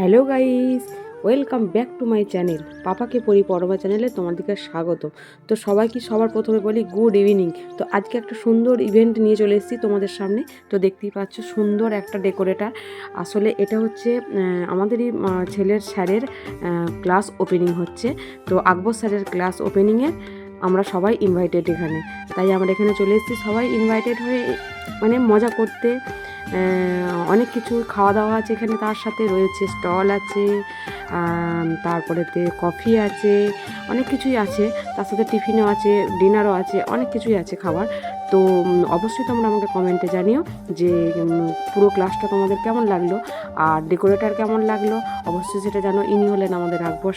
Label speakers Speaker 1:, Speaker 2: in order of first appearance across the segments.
Speaker 1: Hello guys, welcome back to my channel, পাপাকে পড়ি পরমা চ্যানেলে তোমাদেরকে স্বাগত। তো সবাইকে সবার প্রথমে বলি গুড ইভিনিং। তো আজকে একটা সুন্দর ইভেন্ট নিয়ে চলে এসেছি তোমাদের সামনে। তো দেখতেই পাচ্ছ সুন্দর একটা ডেকোরেটার। আসলে এটা হচ্ছে আমাদেরই ছেলের স্যারের ক্লাস ওপেনিং হচ্ছে। তো আকবর স্যারের ক্লাস ওপেনিংয়ে আমরা সবাই ইনভাইটেড এখানে। তাই আমরা এখানে চলে এসেছি সবাই ইনভাইটেড হয়ে মানে মজা করতে। অনেক কিছু খাওয়া দাওয়া আছে এখানে, তার সাথে রয়েছে স্টল আছে তারপরেতে কফি আছে, অনেক কিছুই আছে, তার সাথে টিফিনও আছে, ডিনারও আছে, অনেক কিছুই আছে খাবার। তো অবশ্যই তোমরা আমাকে কমেন্টে জানিও যে পুরো ক্লাসটা তোমাদের কেমন লাগল, আর ডেকোরেটার কেমন লাগল, অবশ্যই সেটা জানো, ইনি হলেন আমাদের আকবর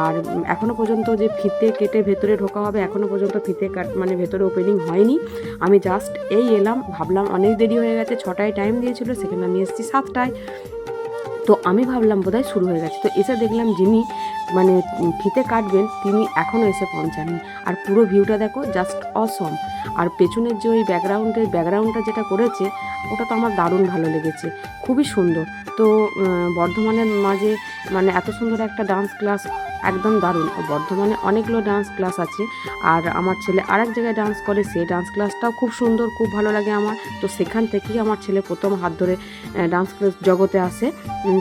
Speaker 1: আর এখনও পর্যন্ত যে ফিতে কেটে ভেতরে ঢোকা হবে এখনও পর্যন্ত ফিতে কাট মানে ভেতরে ওপেনিং হয়নি। আমি জাস্ট এই এলাম, ভাবলাম অনেক দেরি হয়ে গেছে, ছটায় টাইম দিয়েছিল, সেখানে আমি এসেছি সাতটায়। তো আমি ভাবলাম বোধহয় শুরু হয়ে গেছে। তো এসে দেখলাম যিনি মানে ফিতে কাটবেন, তিনি এখনও এসে পৌঁছাননি। আর পুরো ভিউটা দেখো জাস্ট অসম আর পেছনের যে ওই ব্যাকগ্রাউন্ডের ব্যাকগ্রাউন্ডটা যেটা করেছে, ওটা তো আমার দারুণ ভালো লেগেছে। খুবই সুন্দর। তো বর্ধমানের মাঝে মানে এত সুন্দর একটা ডান্স ক্লাস একদম দারুণ। বর্ধমানে অনেকগুলো ডান্স ক্লাস আছে। আর আমার ছেলে আরেক জায়গায় ডান্স করে সেই ডান্স ক্লাসটাও খুব সুন্দর, খুব ভালো লাগে আমার। তো সেখান থেকেই আমার ছেলে প্রথম হাত ধরে ডান্স ক্লাস জগতে আসে।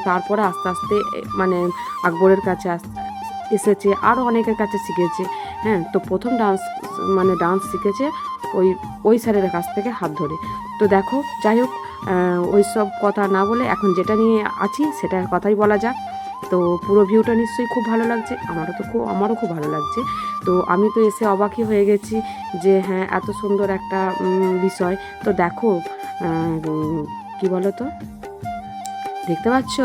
Speaker 1: তারপরে আস্তে আস্তে মানে আকবরের কাছে আস- এসেছে আরও অনেকের কাছে শিখেছে। হ্যাঁ তো প্রথম ডান্স মানে ডান্স শিখেছে ওই ওই স্যারের কাছ থেকে হাত ধরে। তো দেখো, যাই হোক ওই সব কথা না বলে এখন যেটা নিয়ে আছি সেটার কথাই বলা যাক। তো পুরো ভিউটা নিশ্চয়ই খুব ভালো লাগছে। আমারও তো খুব, আমারও খুব ভালো লাগছে। তো আমি তো এসে অবাকই হয়ে গেছি যে হ্যাঁ এত সুন্দর একটা বিষয়। তো দেখো কি বলো তো দেখতে পাচ্ছ?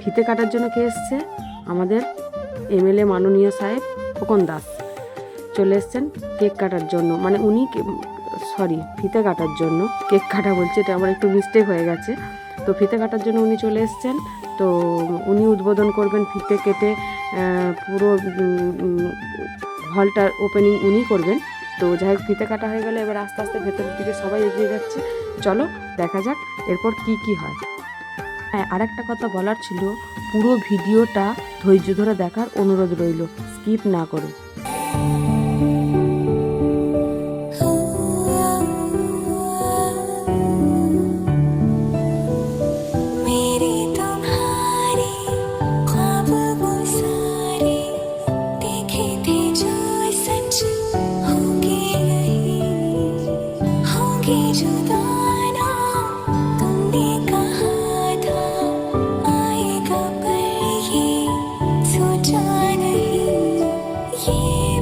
Speaker 1: ফিতে কাটার জন্য কে এসছে? আমাদের এমএলএ মাননীয় সাহেব খোকন দাস চলে এসছেন কেক কাটার জন্য। মানে উনি সরি ফিতে কাটার জন্য। কেক কাটা বলছে, এটা আমার একটু মিস্টেক হয়ে গেছে। তো ফিতে কাটার জন্য উনি চলে এসছেন। তো উনি উদ্বোধন করবেন ফিতে কেটে পুরো হলটার ওপেনিং উনি করবেন। তো যাই হোক, ফিতে কাটা হয়ে গেলে এবার আস্তে আস্তে ভেতরের দিকে সবাই এগিয়ে যাচ্ছে। চলো, দেখা যাক এরপর কি কি হয়। হ্যাঁ আর একটা কথা বলার ছিল, পুরো ভিডিওটা ধৈর্য ধরে দেখার অনুরোধ রইল। স্কিপ না করে।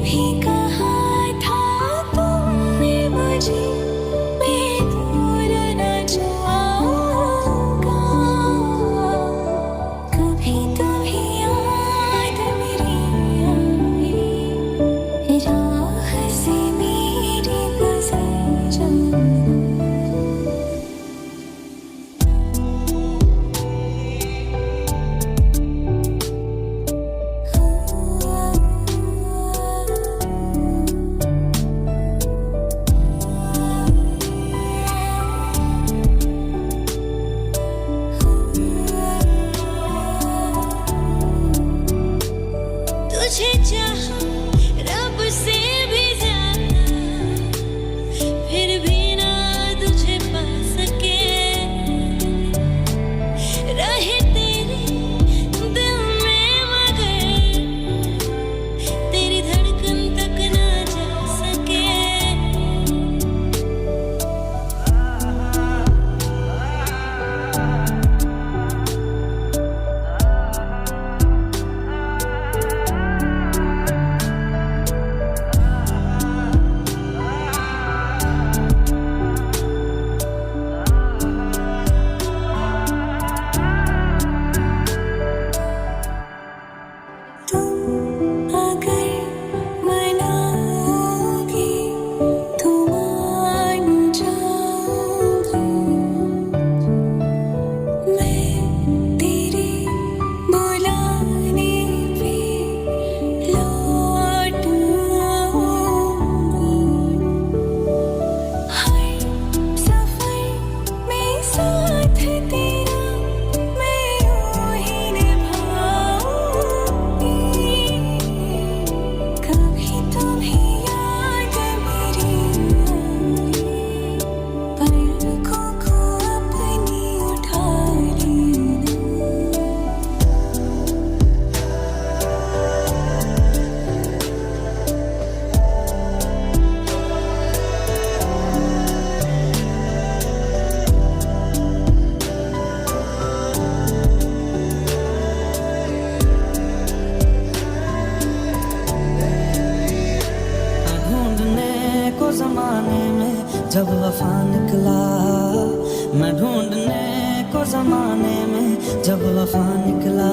Speaker 2: भी कहा
Speaker 3: जमाने में जब वफा निकला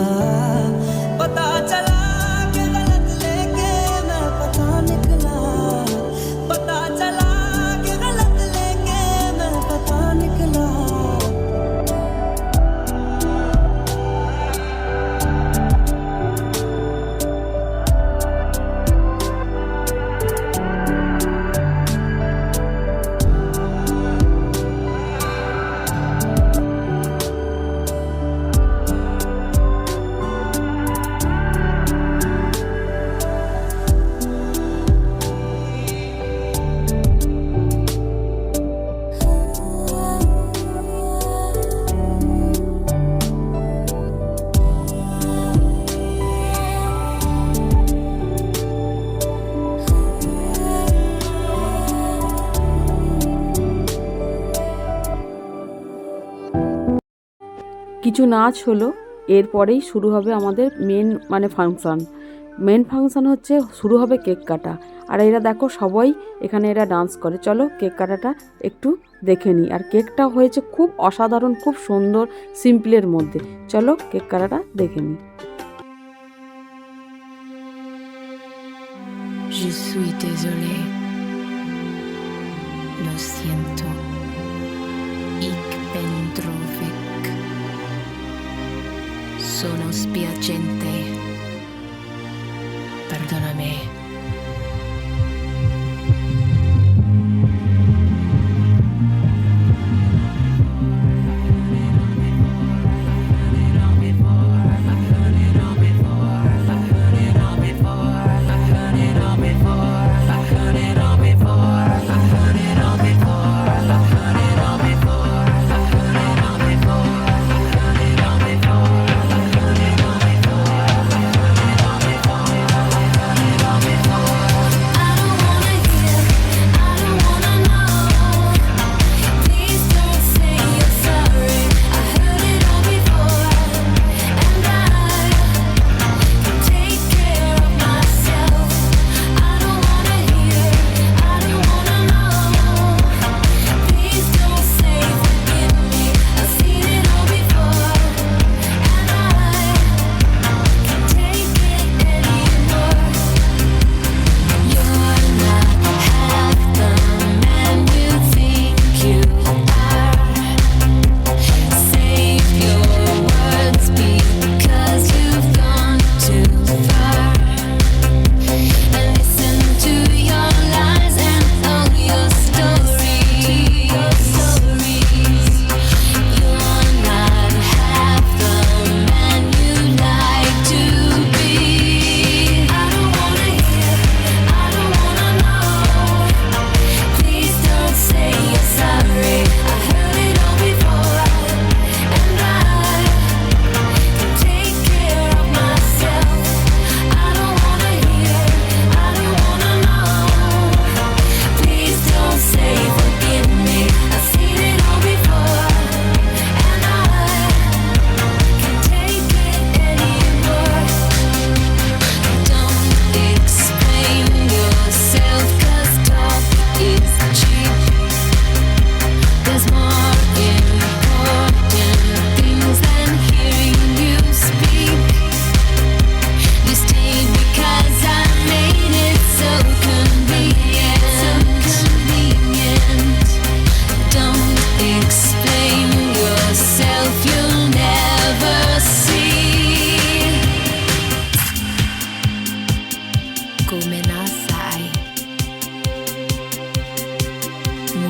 Speaker 4: কিছু নাচ হলো, এরপরেই শুরু হবে আমাদের মেন মানে ফাংশন মেন ফাংশন হচ্ছে শুরু হবে কেক কাটা। আর এরা দেখো সবাই এখানে এরা ডান্স করে। চলো কেক কাটাটা একটু দেখে নিই। আর কেকটা হয়েছে খুব অসাধারণ, খুব সুন্দর সিম্পলের মধ্যে। চলো কেক কাটাটা দেখে নিই।
Speaker 5: Je suis désolé. Lo siento. sono spiacente. Perdona me.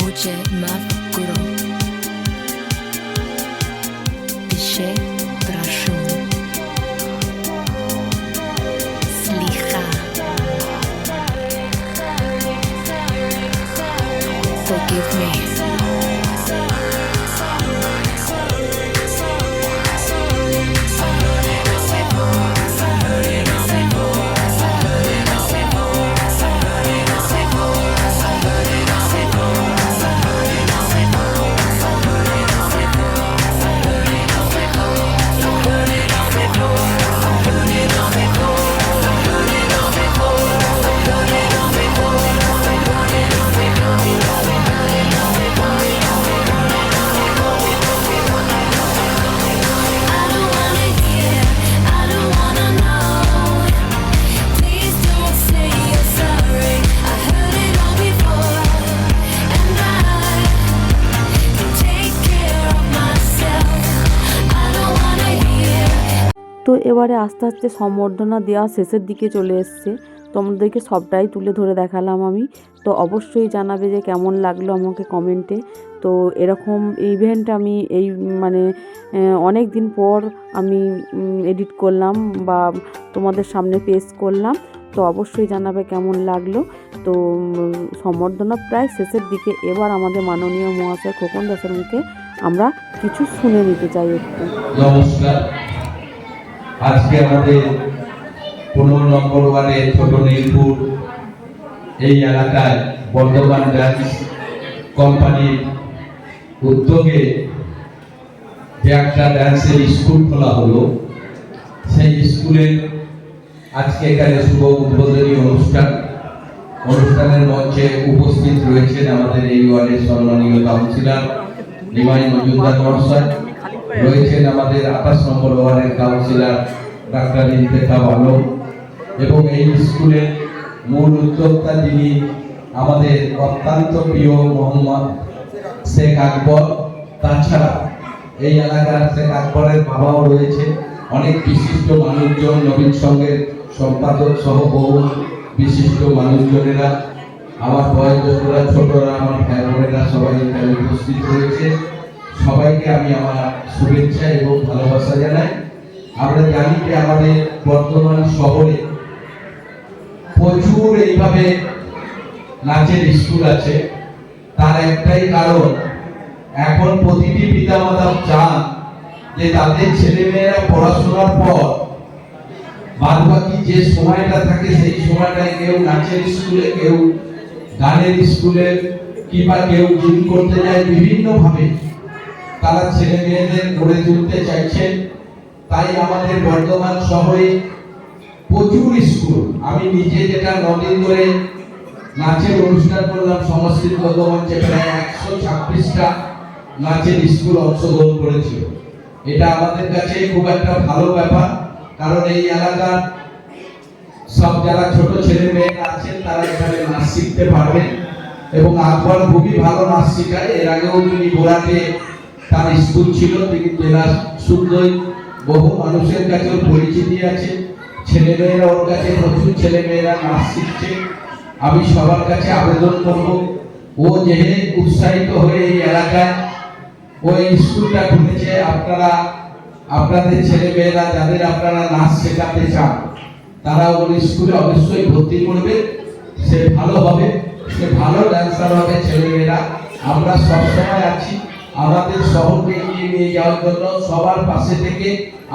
Speaker 5: Oče mav guru.
Speaker 4: Píše তো এবারে আস্তে আস্তে সম্বর্ধনা দেওয়া শেষের দিকে চলে এসছে। তোমাদেরকে সবটাই তুলে ধরে দেখালাম আমি। তো অবশ্যই জানাবে যে কেমন লাগল আমাকে কমেন্টে তো এরকম ইভেন্ট আমি এই মানে অনেক দিন পর আমি এডিট করলাম বা তোমাদের সামনে পেশ করলাম। তো অবশ্যই জানাবে কেমন লাগল। তো সম্বর্ধনা প্রায় শেষের দিকে। এবার আমাদের মাননীয় মহাশয় খোকন দাসের মুখে আমরা কিছু শুনে নিতে চাই একটু।
Speaker 6: নমস্কার। আজকে আমাদের পনেরো নম্বর ওয়ার্ডে ছোট নীলপুর এই এলাকায় বর্ধমান ডান্স কোম্পানির উদ্যোগে যে একটা ড্যান্সের স্কুল খোলা হলো, সেই স্কুলের আজকে এখানে শুভ উদ্বোধনী অনুষ্ঠান। অনুষ্ঠানের মঞ্চে উপস্থিত রয়েছেন আমাদের এই ওয়ার্ডের সম্মানীয় কাউন্সিলর নিমাই মজুমদার মহাশয়। রয়েছেন আমাদের আঠাশ নম্বর ওয়ার্ডের কাউন্সিলর ডাক্তার ইন্তেখাব আলম এবং এই স্কুলের মূল উদ্যোক্তা যিনি আমাদের অত্যন্ত প্রিয় মোহাম্মদ শেখ আকবর, তাছাড়া এই এলাকার শেখ আকবরের বাবাও রয়েছে। অনেক বিশিষ্ট মানুষজন, নবীন সঙ্গের সম্পাদক সহ বহু বিশিষ্ট মানুষজনেরা, আমার বয়োজ্যেষ্ঠরা ছোটরা, আমার ভাই বোনেরা সবাই এখানে উপস্থিত রয়েছে। সবাইকে আমি আমার শুভেচ্ছা এবং ভালোবাসা জানাই। আমরা জানি যে আমাদের বর্তমান শহরে প্রচুর এইভাবে নাচের স্কুল আছে। তার একটাই কারণ, এখন প্রতিটি পিতামাতা চান যে তাদের ছেলেমেয়েরা পড়াশোনার পর বাদ বাকি যে সময়টা থাকে, সেই সময়টায় কেউ নাচের স্কুলে কেউ গানের স্কুলে কিংবা কেউ জিম করতে যায় বিভিন্ন ভাবে তারা ছেলে মেয়েদের গড়ে তুলতে চাইছেন, তাই আমাদের বর্ধমান শহরে প্রচুর স্কুল। আমি নিজে যেটা নদিন ধরে নাচের অনুষ্ঠান করলাম সংস্কৃত মঞ্চে প্রায় একশো ছাব্বিশটা নাচের স্কুল অংশগ্রহণ করেছিল। এটা আমাদের কাছে খুব একটা ভালো ব্যাপার, কারণ এই এলাকার সব যারা ছোট ছেলে মেয়েরা আছেন, তারা এখানে নাচ শিখতে পারবেন। এবং আকবর খুবই ভালো নাচ শেখায়, এর আগেও তিনি বোরাটে তার স্কুল ছিল, তিনি জেলা সুন্দর। বহু মানুষের কাছে ওর পরিচিতি আছে। ছেলে মেয়েরা ওর কাছে প্রচুর ছেলে মেয়েরা নাচ শিখছে। আমি সবার কাছে আবেদন করব, ও যেহে উৎসাহিত হয়ে এই এলাকায় ওই স্কুলটা খুলেছে, আপনারা, আপনাদের ছেলে মেয়েরা যাদের আপনারা নাচ শেখাতে চান, তারা ওই স্কুলে অবশ্যই ভর্তি করবে। সে ভালো হবে, সে ভালো ডান্সার হবে ছেলেমেয়েরা। আমরা সবসময় আছি। আমাদের শহরকে এগিয়ে নিয়ে যাওয়ার জন্য সবার পাশে থেকে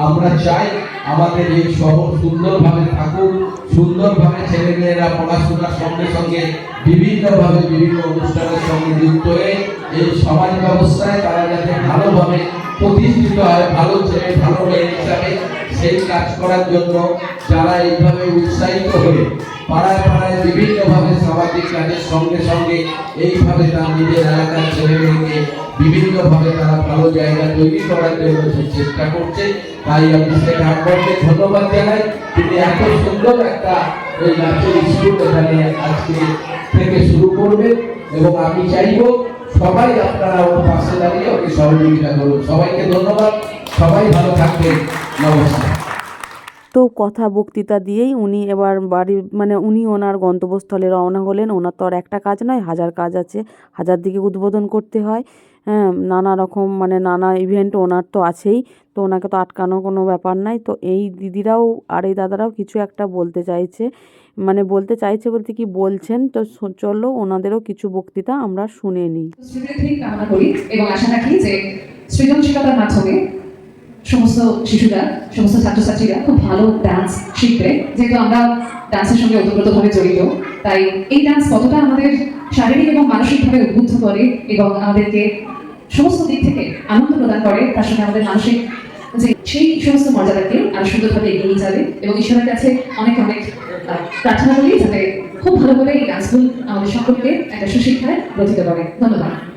Speaker 6: আমরা চাই আমাদের এই শহর সুন্দরভাবে থাকুক, সুন্দরভাবে ছেলেমেয়েরা পড়াশোনার সঙ্গে সঙ্গে বিভিন্নভাবে বিভিন্ন অনুষ্ঠানের সঙ্গে যুক্ত হয়ে এই সমাজ ব্যবস্থায় তারা যাতে ভালোভাবে প্রতিষ্ঠিত হয়, ভালো ছেলে, ভালো মেয়ে হিসাবে সেই কাজ করার জন্য যারা এইভাবে উৎসাহিত হয়ে পাড়ায় পাড়ায় বিভিন্নভাবে সামাজিক কাজের সঙ্গে সঙ্গে এইভাবে তার নিজের এলাকার ছেলে মেয়েকে বিভিন্নভাবে তারা ভালো জায়গা তৈরি করার জন্য চেষ্টা করছে। তাই আমি শেখ আকবরকে ধন্যবাদ জানাই। তিনি এত সুন্দর একটা এই নাচের স্কুল এখানে আজকে থেকে শুরু করবেন এবং আমি চাইব সবাই আপনারা ওর পাশে দাঁড়িয়ে ওকে সহযোগিতা করুন। সবাইকে ধন্যবাদ। সবাই ভালো থাকবেন নমস্কার।
Speaker 4: তো কথা বক্তৃতা দিয়েই উনি এবার বাড়ি মানে উনি ওনার গন্তব্যস্থলে রওনা হলেন। ওনার তো আর একটা কাজ নয় হাজার কাজ আছে। হাজার দিকে উদ্বোধন করতে হয়। হ্যাঁ নানা রকম মানে নানা ইভেন্ট ওনার তো আছেই। তো ওনাকে তো আটকানো কোনো ব্যাপার নাই। তো এই দিদিরাও আর এই দাদারাও কিছু একটা বলতে চাইছে। মানে বলতে চাইছে বলতে কি বলছেন? তো চলো ওনাদেরও কিছু বক্তৃতা আমরা শুনে নিই।
Speaker 7: সমৃদ্ধি করি এবং আশা রাখি যে সৃজনশীলতার মাধ্যমে সমস্ত শিশুরা, সমস্ত ছাত্রছাত্রীরা খুব ভালো ডান্স শিখবে। যেহেতু আমরা ডান্সের সঙ্গে ওতপ্রোতভাবে জড়িত, তাই এই ডান্স কতটা আমাদের শারীরিক এবং মানসিকভাবে উদ্বুদ্ধ করে এবং আমাদেরকে সমস্ত দিক থেকে আনন্দ প্রদান করে, তার সঙ্গে আমাদের মানসিক যে সেই সমস্ত মর্যাদাকে আরও সুন্দরভাবে এগিয়ে যাবে এবং ঈশ্বরের কাছে অনেক অনেক প্রার্থনা করি যাতে খুব ভালোভাবে এই ডান্সগুলো আমাদের সকলকে একটা সুশিক্ষায় গঠিত করে। ধন্যবাদ।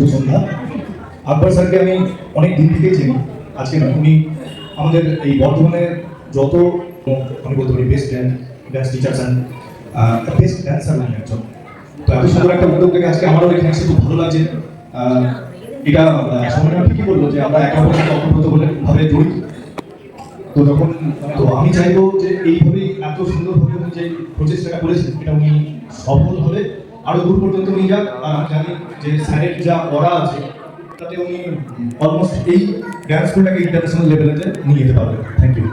Speaker 8: শুভ সন্ধ্যা আকবর স্যারকে আমি অনেক দিন থেকেই চিনি, আজকে উনি আমাদের এই বর্ধমানের যত, আমি বলতে পারি best dance dance teachers and best dancer উনি একজন। তো এত সুন্দর একটা উদ্যোগ থেকে আজকে আমারও এখানে এসে খুব ভালো লাগছে। এটা সময় ঠিকই বলল যে আমরা একে অপরের সাথে অন্তর্গত বলে ভাবে জড়িত। তো যখন, তো আমি চাইব যে এইভাবেই এত সুন্দরভাবে উনি যে প্রচেষ্টাটা করেছেন, এটা উনি সফল হবে আরও দূর পর্যন্ত নিয়ে যাক। আর আমি জানি যে স্যারের যা করা আছে, তাতে উনি অলমোস্ট এই ড্যান্স স্কুলটাকে ইন্টারন্যাশনাল লেভেলেতে নিয়ে যেতে পারবেন থ্যাংক ইউ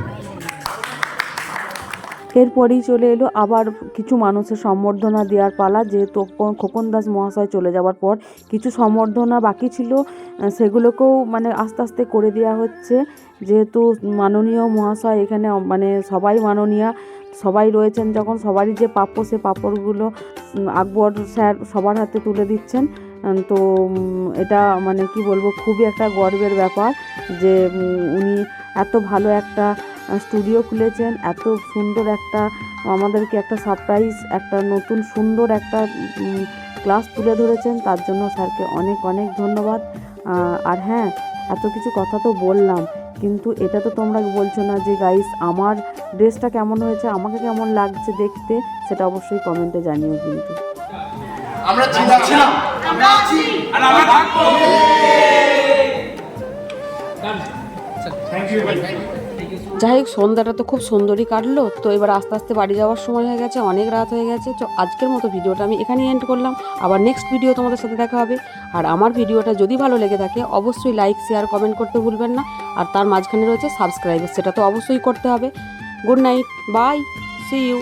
Speaker 4: এরপরেই চলে এলো আবার কিছু মানুষের সম্বর্ধনা দেওয়ার পালা, যেহেতু খোকন দাস মহাশয় চলে যাওয়ার পর কিছু সম্বর্ধনা বাকি ছিল সেগুলোকেও মানে আস্তে আস্তে করে দেওয়া হচ্ছে। যেহেতু মাননীয় মহাশয় এখানে মানে সবাই মাননীয় সবাই রয়েছেন যখন, সবারই যে প্রাপ্য সে পাপড়গুলো আকবর স্যার সবার হাতে তুলে দিচ্ছেন। তো এটা মানে কি বলব, খুবই একটা গর্বের ব্যাপার যে উনি এত ভালো একটা স্টুডিও খুলেছেন, এত সুন্দর একটা, আমাদেরকে একটা সারপ্রাইজ, একটা নতুন সুন্দর একটা ক্লাস তুলে ধরেছেন। তার জন্য স্যারকে অনেক অনেক ধন্যবাদ। আর হ্যাঁ এত কিছু কথা তো বললাম। কিন্তু এটা তো তোমরা বলছো না যে গাইস আমার ড্রেসটা কেমন হয়েছে আমাকে কেমন লাগছে দেখতে? সেটা অবশ্যই কমেন্টে জানিও কিন্তু।
Speaker 1: আমরা ছিলাম আমরা আছি। আর আমরা থাকব।
Speaker 4: যাই হোক, সন্ধ্যাটা তো খুব সুন্দরই কাটলো। তো এবার আস্তে আস্তে বাড়ি যাওয়ার সময় হয়ে গেছে, অনেক রাত হয়ে গেছে। তো আজকের মতো ভিডিওটা আমি এখানেই এন্ড করলাম। আবার নেক্সট ভিডিও তোমাদের সাথে দেখা হবে। আর আমার ভিডিওটা যদি ভালো লেগে থাকে, অবশ্যই লাইক শেয়ার কমেন্ট করতে ভুলবেন না। আর তার মাঝখানে রয়েছে সাবস্ক্রাইব সেটা তো অবশ্যই করতে হবে। Good night bye see you